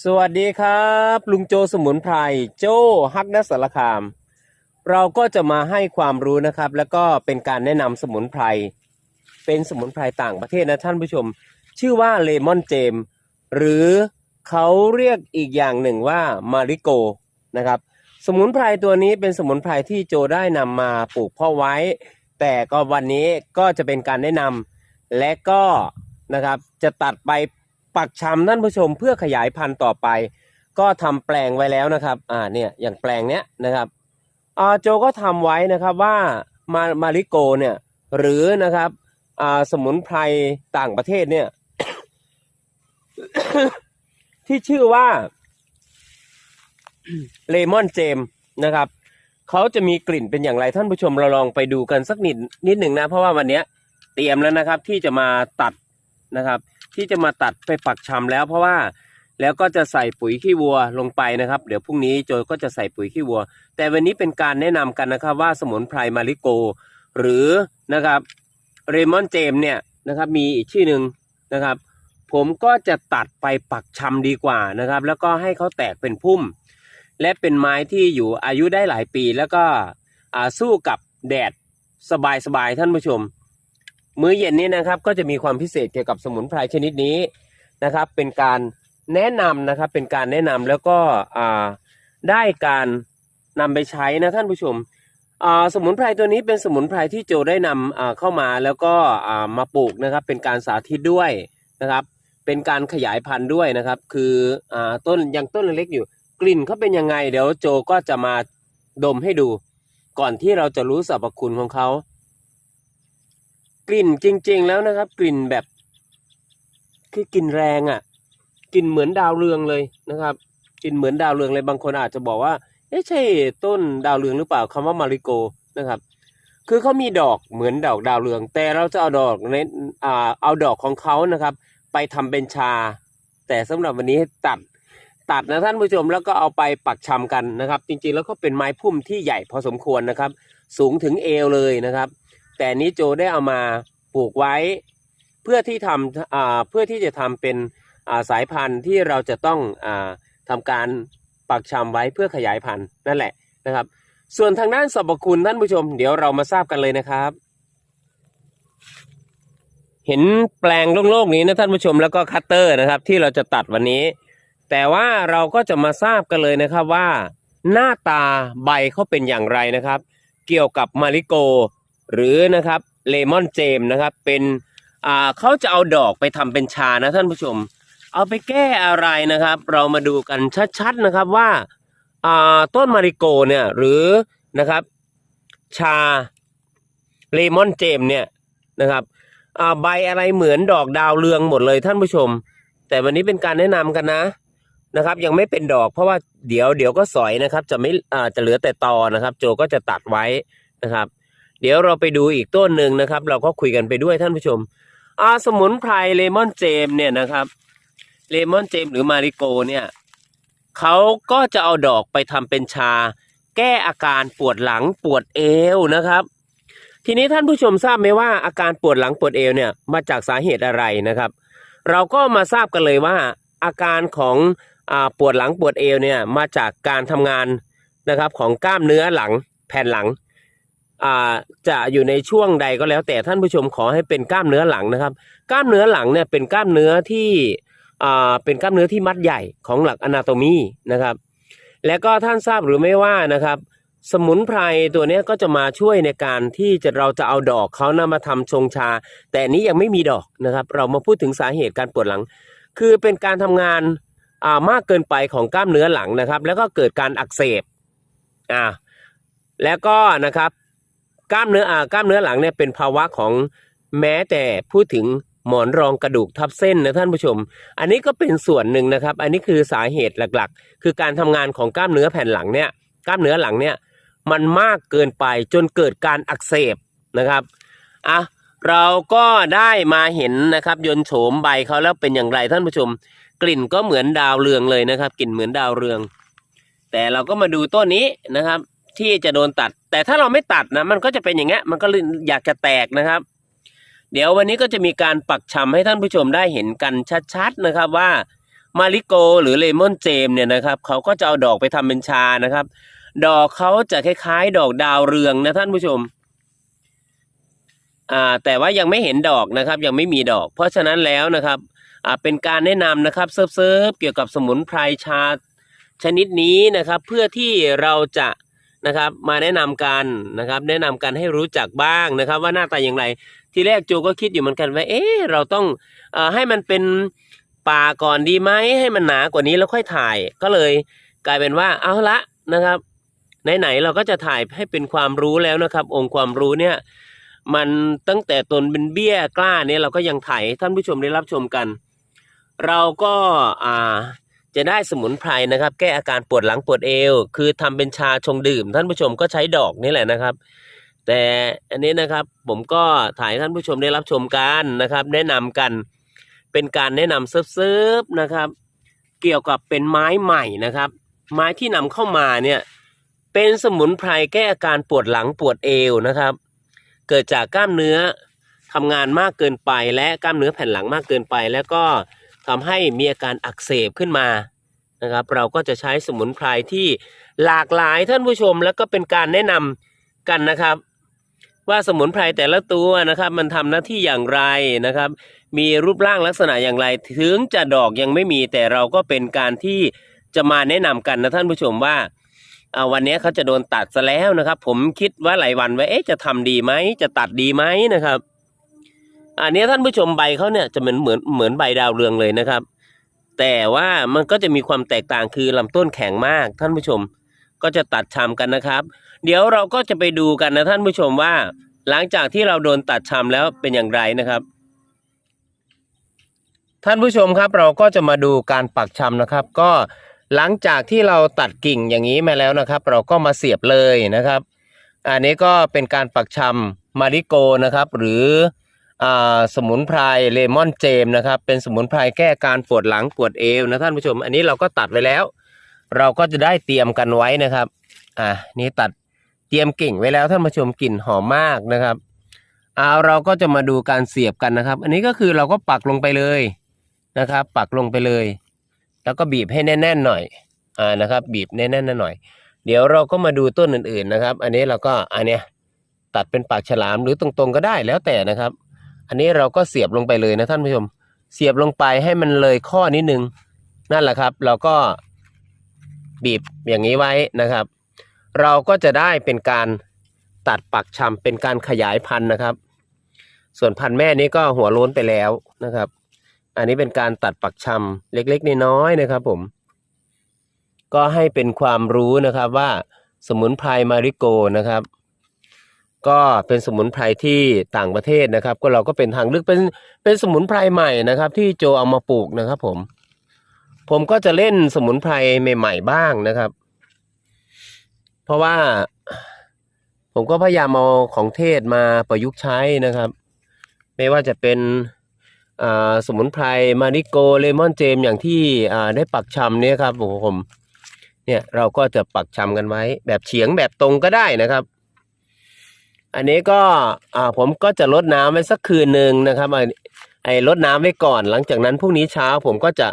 สวัสดีครับ ลุงโจสมุนไพรโจฮักนัสารคาม เราก็จะมาให้ความรู้นะครับ แล้วก็เป็นการแนะนำสมุนไพรเป็นสมุนไพรต่างประเทศนะท่านผู้ชม ชื่อว่าเลมอนเจมหรือเขาเรียกอีกอย่างหนึ่งว่ามาริโกนะครับ สมุนไพรตัวนี้เป็นสมุนไพรที่โจได้นำมาปลูกเพ่อไว้ แต่ก็วันนี้ก็จะเป็นการแนะนำและก็นะครับจะตัดไป ปักชำท่านผู้ชมเพื่อขยายพันธุ์ต่อไป ก็ทำแปลงไว้แล้วนะครับ อ่าเนี่ยอย่างแปลงเนี้ยนะครับอ่าโจก็ทำไว้นะครับว่ามามาริโกเนี่ยหรือนะครับอ่าสมุนไพรต่างประเทศเนี่ย ที่ชื่อว่าเลมอนเจมนะครับเขาจะมีกลิ่นเป็นอย่างไรท่านผู้ชมเราลองไปดูกันสักนิดนิดหนึ่งนะ เพราะว่าวันนี้เตรียมแล้วนะครับ ที่จะมาตัด นะครับ ที่จะมาตัดไปปักชำแล้วเพราะว่าแล้วก็จะใส่ปุ๋ยขี้วัวลงไปนะครับ เดี๋ยวพรุ่งนี้โจก็จะใส่ปุ๋ยขี้วัว แต่วันนี้เป็นการแนะนำกันนะครับว่าสมุนไพรมาริโก หรือนะครับเรมอนเจมเนี่ยนะครับมีอีกชื่อหนึ่งนะครับ ผมก็จะตัดไปปักชำดีกว่านะครับ แล้วก็ให้เขาแตกเป็นพุ่ม และเป็นไม้ที่อยู่อายุได้หลายปี แล้วก็สู้กับแดดสบายๆท่านผู้ชม มื้อเย็นนี้นะครับ ก็จะมีความพิเศษเกี่ยวกับสมุนไพรชนิดนี้นะครับ เป็นการแนะนำนะครับ เป็นการแนะนำแล้วก็ได้การนำไปใช้นะท่านผู้ชมสมุนไพรตัวนี้เป็นสมุนไพรที่โจได้นำเข้ามาแล้วก็มาปลูกนะครับ เป็นการสาธิตด้วยนะครับ เป็นการขยายพันธุ์ด้วยนะครับ คืออต้นยังต้นเล็กอยู่ กลิ่นเขาเป็นยังไง เดี๋ยวโจก็จะมาดมให้ดู ก่อนที่เราจะรู้สรรพคุณของเขา กลิ่นจริง ๆ แล้วนะครับ กลิ่นแบบ คือกลิ่นแรงอะ่ะกลิ่นเหมือนดาวเรืองเลยนะครับกลิ่นเหมือนดาวเรืองเลยบางคนอาจจะบอกว่าเอ๊ะใช่ต้นดาวเรืองหรือเปล่าคำว่ามาริโกนะครับ คือเขามีดอกเหมือนดอกดาวเรือง แต่เราจะเอาดอกในอ่าเอาดอกของเขานะครับ ไปทำเป็นชา แต่สำหรับวันนี้ตัดตัดนะท่านผู้ชมแล้วก็เอาไปปักชำกันนะครับ จริงๆแล้วก็เป็นไม้พุ่มที่ใหญ่พอสมควรนะครับ สูงถึงเอวเลยนะครับ แต่นี้โจได้เอามาปลูกไว้ เพื่อที่ทำเพื่อที่จะทำเป็นาสายพันธุ์ที่เราจะต้องอ่าทำการปักชำไว้เพื่อขยายพันธุ์นั่นแหละนะครับ ส่วนทางด้านสรรพคุณท่านผู้ชม เดี๋ยวเรามาทราบกันเลยนะครับ เห็นแปลงโล่งๆนี้นะท่านผู้ชมแล้วก็คัตเตอร์นะครับ ที่เราจะตัดวันนี้ แต่ว่าเราก็จะมาทราบกันเลยนะครับว่า หน้าตาใบเขาเป็นอย่างไรนะครับ เกี่ยวกับมาริโก หรือนะครับเลมอนเจมนะครับเป็นอ่าเขาจะเอาดอกไปทำเป็นชานะท่านผู้ชม เอาไปแก้อะไรนะครับ เรามาดูกันชัดๆนะครับว่าอ่าต้นมาริโกเนี่ยหรือนะครับชาเลมอนเจมเนี่ยนะครับอ่าใบอะไรเหมือนดอกดาวเรืองหมดเลยท่านผู้ชม แต่วันนี้เป็นการแนะนำกันนะนะครับ ยังไม่เป็นดอกเพราะว่าเดี๋ยวเดี๋ยวก็สอยนะครับ จะไม่อ่าจะเหลือแต่ตอนะครับ โจก็จะตัดไว้นะครับ เดี๋ยวเราไปดูอีกต้นหนึ่งนะครับ เราก็คุยกันไปด้วยท่านผู้ชมอาสมุนไพรเลมอนเจมเนี่ยนะครับเลมอนเจมหรือมาริโกเนี่ยเขาก็จะเอาดอกไปทำเป็นชา แก้อาการปวดหลังปวดเอวนะครับ ทีนี้ท่านผู้ชมทราบไหมว่าอาการปวดหลังปวดเอวเนี่ยมาจากสาเหตุอะไรนะครับ เราก็มาทราบกันเลยว่า อาการของอปวดหลังปวดเอวเนี่ยมาจากการทำงานนะครับของกล้ามเนื้อหลังแผ่นหลัง จะอยู่ในช่วงใดก็แล้ว แต่ท่านผู้ชมขอให้เป็นกล้ามเนื้อหลังนะครับ กล้ามเนื้อหลังเนี่ยเป็นกล้ามเนื้อที่อ่าเป็นกล้ามเนื้อที่มัดใหญ่ของหลักอนาโตมีนะครับ และก็ท่านทราบหรือไม่ว่านะครับ สมุนไพรตัวนี้ก็จะมาช่วยในการที่จะเราจะเอาดอกเขานะมาทำชงชา แต่นี้ยังไม่มีดอกนะครับ เรามาพูดถึงสาเหตุการปวดหลัง คือเป็นการทำงานามากเกินไปของกล้ามเนื้อหลังนะครับ แล้วก็เกิดการอักเสบอ่าแล้วก็นะครับ กล้ามเนื้ออากล้ามเนื้อหลังเนี่ยเป็นภาวะของแม้แต่พูดถึงหมอนรองกระดูกทับเส้นนะท่านผู้ชม อันนี้ก็เป็นส่วนหนึ่งนะครับ อันนี้คือสาเหตุหลักๆ คือการทำงานของกล้ามเนื้อแผ่นหลังเนี่ย กล้ามเนื้อหลังเนี่ยมันมากเกินไปจนเกิดการอักเสบนะครับอะเราก็ได้มาเห็นนะครับ ยนโฉมใบเขาแล้วเป็นอย่างไรท่านผู้ชม กลิ่นก็เหมือนดาวเรืองเลยนะครับ กลิ่นเหมือนดาวเรือง แต่เราก็มาดูต้นนี้นะครับ ที่จะโดนตัด แต่ถ้าเราไม่ตัดนะมันก็จะเป็นอย่างเงี้ยมันก็อยากจะแตกนะครับ เดี๋ยววันนี้ก็จะมีการปักชำให้ท่านผู้ชมได้เห็นกันชัดๆนะครับว่ามาริโกหรือเลมอนเจมเนี่ยนะครับเขาก็จะเอาดอกไปทำเป็นชานะครับ ดอกเขาจะคล้ายๆ ดอกดาวเรืองนะท่านผู้ชมอ่าแต่ว่ายังไม่เห็นดอกนะครับ ยังไม่มีดอก เพราะฉะนั้นแล้วนะครับอ่าเป็นการแนะนำนะครับเซิร์ฟๆเกี่ยวกับสมุนไพรชาชนิดนี้นะครับ เพื่อที่เราจะ นะครับ มาแนะนำกันนะครับ แนะนำกันให้รู้จักบ้างนะครับ ว่าหน้าตาอย่างไร ทีแรกโจก็คิดอยู่เหมือนกันว่าเอ๊ะเราต้องอให้มันเป็นป่าก่อนดีไหมให้มันหนากว่านี้แล้วค่อยถ่าย ก็เลยกลายเป็นว่าเอาละนะครับไหนๆเราก็จะถ่ายให้เป็นความรู้แล้วนะครับ องค์ความรู้เนี่ยมันตั้งแต่ตนเป็นเบี้ยกล้าเนี่ยเราก็ยังถ่ายท่านผู้ชมได้รับชมกัน เราก็อ่า จะได้สมุนไพรนะครับ แก้อาการปวดหลังปวดเอว คือทำเป็นชาชงดื่ม ท่านผู้ชมก็ใช้ดอกนี่แหละนะครับ แต่อันนี้นะครับผมก็ถ่ายท่านผู้ชมได้รับชมกันนะครับ แนะนำกันเป็นการแนะนำเซิฟๆนะครับ เกี่ยวกับเป็นไม้ใหม่นะครับ ไม้ที่นำเข้ามาเนี่ยเป็นสมุนไพรแก้อาการปวดหลังปวดเอวนะครับ เกิดจากกล้ามเนื้อทำงานมากเกินไปและกล้ามเนื้อแผ่นหลังมากเกินไป แล้วก็ ทำให้มีอาการอักเสบขึ้นมานะครับ เราก็จะใช้สมุนไพรที่หลากหลายท่านผู้ชม แล้วก็เป็นการแนะนำกันนะครับ ว่าสมุนไพรแต่ละตัวนะครับ มันทำหน้าที่อย่างไรนะครับ มีรูปร่างลักษณะอย่างไร ถึงจะดอกยังไม่มีแต่เราก็เป็นการที่จะมาแนะนำกันนะท่านผู้ชมว่าวันนี้เขาจะโดนตัดซะแล้วนะครับ ผมคิดว่าหลายวันว่าเอ๊ะจะทำดีไหมจะตัดดีไหมนะครับ อันนี้ท่านผู้ชมใบเขาเนี่ยจะเหมือนเหมือนเหมือนใบดาวเรืองเลยนะครับ แต่ว่ามันก็จะมีความแตกต่างคือลำต้นแข็งมาก ท่านผู้ชมก็จะตัดชำกันนะครับ เดี๋ยวเราก็จะไปดูกันนะท่านผู้ชมว่า หลังจากที่เราโดนตัดชำแล้วเป็นอย่างไรนะครับ ท่านผู้ชมครับเราก็จะมาดูการปักชำนะครับ ก็หลังจากที่เราตัดกิ่งอย่างนี้มาแล้วนะครับ เราก็มาเสียบเลยนะครับ อันนี้ก็เป็นการปักชำมาริโกนะครับ หรือ สมุนไพรเลมอนเจมนะครับ เป็นสมุนไพรแก้การปวดหลังปวดเอวนะท่านผู้ชม อันนี้เราก็ตัดไว้แล้ว เราก็จะได้เตรียมกันไว้นะครับ อ่านี่ตัดเตรียมกิ่งไว้แล้วท่านผู้ชมกลิ่นหอมมากนะครับเอาเราก็จะมาดูการเสียบกันนะครับ อันนี้ก็คือเราก็ปักลงไปเลยนะครับ ปักลงไปเลย แล้วก็บีบให้แน่นๆหน่อยอ่านะครับ บีบแน่นๆหน่อย เดี๋ยวเราก็มาดูต้นอื่นๆนะครับ อันนี้เราก็อันเนี้ยตัดเป็นปากฉลามหรือตรงๆก็ได้แล้วแต่นะครับ อันนี้เราก็เสียบลงไปเลยนะท่านผู้ชม เสียบลงไปให้มันเลยข้อนิดนึง นั่นแหละครับ เราก็บีบอย่างนี้ไว้นะครับ เราก็จะได้เป็นการตัดปักชำเป็นการขยายพันธุ์นะครับ ส่วนพันธุ์แม่นี้ก็หัวโล้นไปแล้วนะครับ อันนี้เป็นการตัดปักชำเล็กๆน้อยๆนะครับ ผม ก็ให้เป็นความรู้นะครับว่าสมุนไพรมาริโกนะครับ ก็เป็นสมุนไพรที่ต่างประเทศนะครับ ก็เราก็เป็นทางเลือกเป็นเป็นสมุนไพรใหม่นะครับ ที่โจเอามาปลูกนะครับ ผม ผมก็จะเล่นสมุนไพรใหม่ๆบ้างนะครับ เพราะว่าผมก็พยายามเอาของเทศมาประยุกต์ใช้นะครับ ไม่ว่าจะเป็นอ่าสมุนไพรมาริโกเลมอนเจมอย่างที่อ่าได้ปักชำเนี่ยครับผมผมเนี่ยเราก็จะปักชำกันไว้ แบบเฉียงแบบตรงก็ได้นะครับ อันนี้ก็อ่าผมก็จะลดน้ำไว้สักคืนหนึ่งนะครับไอ้ลดน้ำไว้ก่อน หลังจากนั้นพรุ่งนี้เช้าผมก็จะ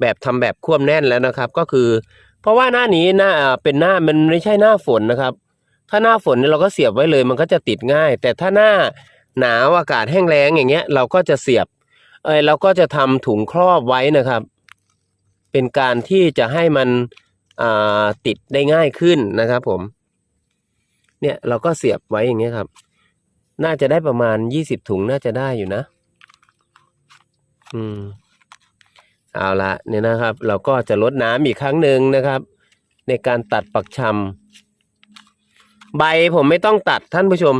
แบบทำแบบควบแน่นแล้วนะครับ ก็คือ เพราะว่าหน้านี้หน้าเป็นหน้ามันไม่ใช่หน้าฝนนะครับ ถ้าหน้าฝนเราก็เสียบไว้เลยมันก็จะติดง่าย แต่ถ้าหน้าหนาวอากาศแห้งแล้งอย่างเงี้ย เราก็จะเสียบ เอยเราก็จะทำถุงครอบไว้นะครับ เป็นการที่จะให้มันอ่าติดได้ง่ายขึ้นนะครับผม เนี่ยเราก็เสียบไว้อย่างเงี้ยครับ น่าจะได้ประมาณยี่สิบถุงน่าจะได้อยู่นะ อืม เอาละเนี่ยนะครับ เราก็จะลดน้ำอีกครั้งหนึ่งนะครับ ในการตัดปักชำใบผมไม่ต้องตัดท่านผู้ชม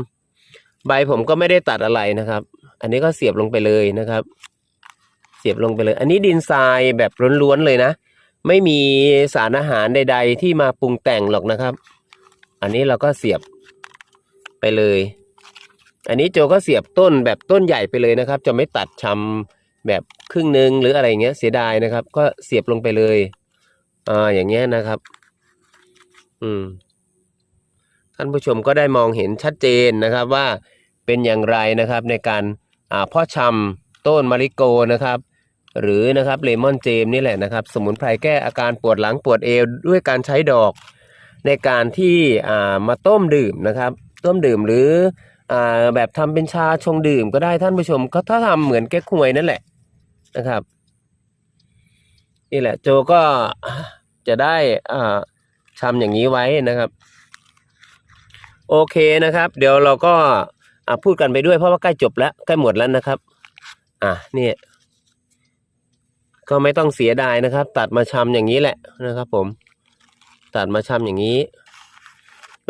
ใบผมก็ไม่ได้ตัดอะไรนะครับ อันนี้ก็เสียบลงไปเลยนะครับ เสียบลงไปเลย อันนี้ดินทรายแบบล้วนๆเลยนะไม่มีสารอาหารใด ๆ ที่มาปรุงแต่งหรอกนะครับ อันนี้เราก็เสียบ ไปเลย อันนี้โจก็เสียบต้นแบบต้นใหญ่ไปเลยนะครับ จะไม่ตัดชำแบบครึ่งหนึ่งหรืออะไรเงี้ยเสียดายนะครับ ก็เสียบลงไปเลยอ่าอย่างเงี้ยนะครับ อืมท่านผู้ชมก็ได้มองเห็นชัดเจนนะครับว่าเป็นอย่างไรนะครับในการอ่าพ่อชำต้นมาริโกนะครับ หรือนะครับเลมอนเจมนี่แหละนะครับ สมุนไพรแก้อาการปวดหลังปวดเอวด้วยการใช้ดอก ในการที่อ่ามาต้มดื่มนะครับ ต้มดื่มหรืออ่าแบบทำเป็นชาชงดื่มก็ได้ท่านผู้ชมก็ถ้าทำเหมือนแก้ควยนั่นแหละนะครับนี่แหละ โจก็จะได้อ่าทำอย่างนี้ไว้นะครับ โอเคนะครับ เดี๋ยวเราก็อ่าพูดกันไปด้วยเพราะว่าใกล้จบแล้วใกล้หมดแล้วนะครับ อะนี่ก็ไม่ต้องเสียดายนะครับ ตัดมาชำอย่างนี้แหละนะครับ ผม ตัดมาชำอย่างนี้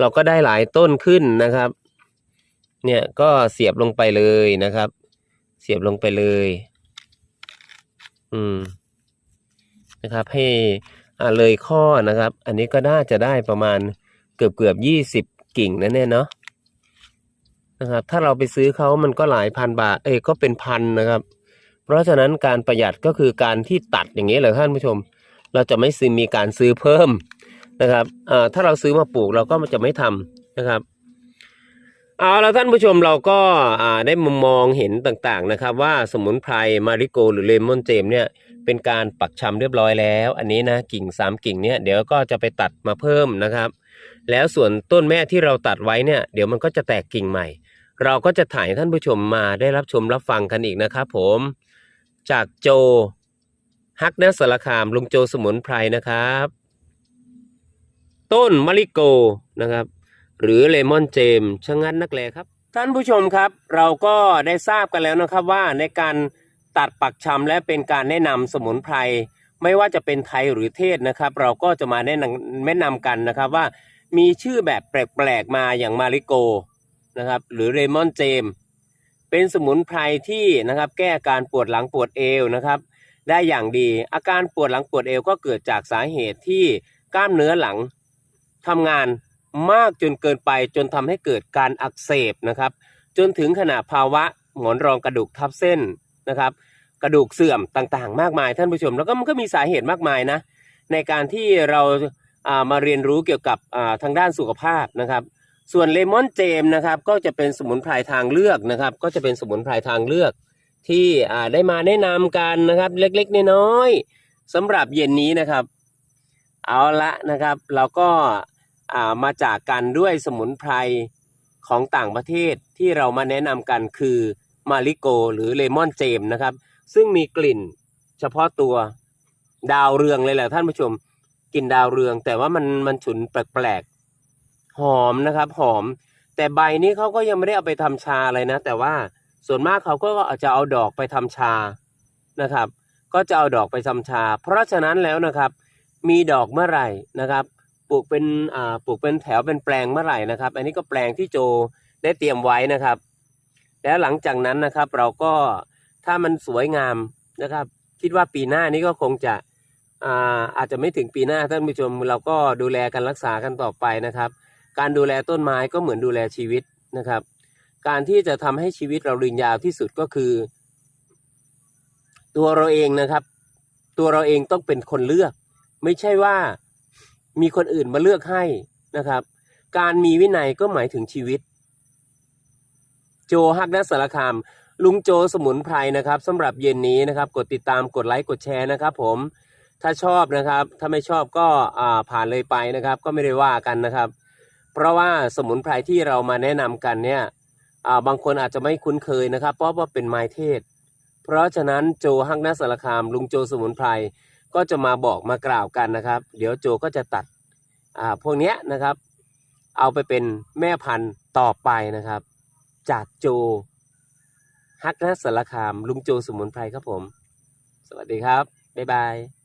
เราก็ได้หลายต้นขึ้นนะครับ เนี่ยก็เสียบลงไปเลยนะครับ เสียบลงไปเลย อืม นะครับ ให้อ่าเลยข้อนะครับ อันนี้ก็น่าจะได้ประมาณเกือบเกือบยี่สิบกิ่งนะเนี่เนาะนะครับ ถ้าเราไปซื้อเขามันก็หลายพันบาท เอ้ก็เป็นพันนะครับ เพราะฉะนั้นการประหยัดก็คือการที่ตัดอย่างนี้แหละท่านผู้ชม เราจะไม่ซื้อมีการซื้อเพิ่ม นะครับอ่าถ้าเราซื้อมาปลูกเราก็จะไม่ทำนะครับเอาแล้วท่านผู้ชมเราก็อ่าได้มุมมองเห็นต่างๆนะครับ ว่าสมุนไพรมาริโกหรือเลมอนเจมเนี่ยเป็นการปักชำเรียบร้อยแล้ว อันนี้นะกิ่งสามกิ่งเนี่ยเดี๋ยวก็จะไปตัดมาเพิ่มนะครับ แล้วส่วนต้นแม่ที่เราตัดไว้เนี่ยเดี๋ยวมันก็จะแตกกิ่งใหม่ เราก็จะถ่ายท่านผู้ชมมาได้รับชมรับฟังกันอีกนะครับผมจากโจฮักเนสสารคามลุงโจสมุนไพรนะครับ ต้นมะลิโกนะครับ หรือเลมอนเจมชะงันนักแลครับ ท่านผู้ชมครับ เราก็ได้ทราบกันแล้วนะครับว่าในการตัดปักชำและเป็นการแนะนำสมุนไพรไม่ว่าจะเป็นไทยหรือเทศนะครับ เราก็จะมาแนะนำแนะนำกันนะครับว่า มีชื่อแบบแปลกๆมาอย่างมาริโกนะครับ หรือเลมอนเจมเป็นสมุนไพรที่นะครับ แก้อาการปวดหลังปวดเอวนะครับ ได้อย่างดีอาการปวดหลังปวดเอวก็เกิดจากสาเหตุที่กล้ามเนื้อหลัง ทำงานมากจนเกินไปจนทำให้เกิดการอักเสบนะครับ จนถึงขณะภาวะหมอนรองกระดูกทับเส้นนะครับ กระดูกเสื่อมต่างๆ มากมายท่านผู้ชม แล้วก็มันก็มีสาเหตุมากมายนะในการที่เราอ่ามาเรียนรู้เกี่ยวกับทางด้านสุขภาพนะครับ ส่วนเลมอนเจมนะครับก็จะเป็นสมุนไพรทางเลือกนะครับ ก็จะเป็นสมุนไพรทางเลือก ที่ได้มาแนะนำกันนะครับเล็กๆน้อยๆสำหรับเย็นนี้นะครับ เอาละนะครับ เราก็ มาจากกันด้วยสมุนไพรของต่างประเทศที่เรามาแนะนำกันคือมาริโกหรือเลมอนเจมนะครับ ซึ่งมีกลิ่นเฉพาะตัวดาวเรืองเลยแหละท่านผู้ชมกลิ่นดาวเรือง แต่ว่ามันมันฉุนแปลกๆหอมนะครับ หอม แต่ใบนี้เขาก็ยังไม่ได้เอาไปทำชาอะไรนะ แต่ว่าส่วนมากเขาก็อาจจะเอาดอกไปทำชานะครับ ก็จะเอาดอกไปทำชา เพราะฉะนั้นแล้วนะครับ มีดอกเมื่อไหร่นะครับ ปลูกเป็นอ่าปลูกเป็นแถวเป็นแปลงเมื่อไหร่นะครับ อันนี้ก็แปลงที่โจได้เตรียมไว้นะครับ แล้วหลังจากนั้นนะครับ เราก็ถ้ามันสวยงามนะครับ คิดว่าปีหน้านี้ก็คงจะอ่าอาจจะไม่ถึงปีหน้าท่านผู้ชมเราก็ดูแลกันรักษากันต่อไปนะครับ การดูแลต้นไม้ก็เหมือนดูแลชีวิตนะครับ การที่จะทำให้ชีวิตเรายืนยาวที่สุดก็คือ ตัวเราเองนะครับ ตัวเราเองต้องเป็นคนเลือก ไม่ใช่ว่า มีคนอื่นมาเลือกให้นะครับ การมีวินัยก็หมายถึงชีวิต โจฮักนัสสารคาม ลุงโจสมุนไพรนะครับสำหรับเย็นนี้นะครับ กดติดตามกดไลค์กดแชร์นะครับ ผมถ้าชอบนะครับ ถ้าไม่ชอบก็ผ่านเลยไปนะครับ ก็ไม่ได้ว่ากันนะครับ เพราะว่าสมุนไพรที่เรามาแนะนำกันเนี่ยบางคนอาจจะไม่คุ้นเคยนะครับ เพราะว่าเป็นไม้เทศ เพราะฉะนั้นโจฮักนัสสารคาม ลุงโจสมุนไพร ก็จะมาบอกมากล่าวกันนะครับ เดี๋ยวโจก็จะตัดอ่าพวกเนี้ยนะครับ เอาไปเป็นแม่พันธุ์ต่อไปนะครับ จากโจฮักนัสสารคาม ลุงโจสมุนไพรครับผม สวัสดีครับ บ๊ายบาย